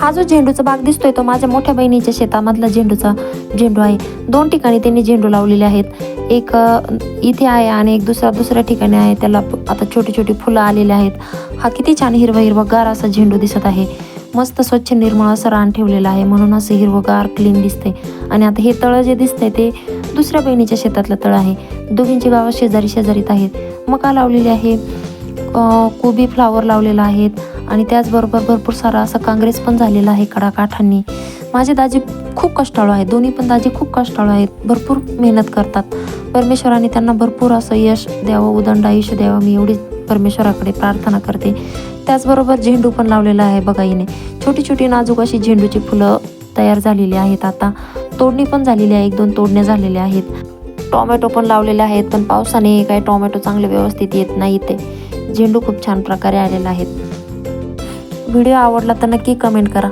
हा जो झेंडूचा बाग दिसतोय तो माझ्या मोठ्या बहिणीच्या शेतामधला झेंडूचा झेंडू आहे. दोन ठिकाणी त्यांनी झेंडू लावलेले आहेत. एक इथे आहे आणि एक दुसरा दुसऱ्या ठिकाणी आहे. त्याला आता छोटी छोटी फुलं आलेली आहेत. हा किती छान हिरवा हिरवागार असा झेंडू दिसत आहे. मस्त स्वच्छ निर्मळ असं रान ठेवलेलं आहे. म्हणून असं हिरवगार क्लीन दिसते आणि आता हे तळं जे दिसतंय ते दुसऱ्या बहिणीच्या शेतातलं तळं आहे. दोघींची गावं शेजारी शेजारीत आहेत. मका लावलेली आहे. कोबी फ्लावर लावलेला आहेत आणि त्याचबरोबर भरपूर सारा असं काँग्रेस पण झालेला आहे कडाकाठांनी. माझे दाजी खूप कष्टाळू आहेत. दोन्ही पण दाजी खूप कष्टाळू आहेत. भरपूर मेहनत करतात. परमेश्वराने त्यांना भरपूर असं यश द्यावं उदंड आयुष्य द्यावं. मी एवढी परमेश्वराकडे प्रार्थना करते. त्याचबरोबर झेंडू पण लावलेला आहे बघाईने छोटी छोटी नाजूक अशी झेंडूची फुलं तयार झालेली आहेत. आता तोडणी पण झालेली आहे. एक दोन तोडण्या झालेल्या आहेत. टोमॅटो पण लावलेले आहेत पण पावसाने काही टोमॅटो चांगले व्यवस्थित येत नाही ते झेंडू खूप छान प्रकारे आलेला आहेत व्हिडिओ आवडला तर नक्की कमेंट करा.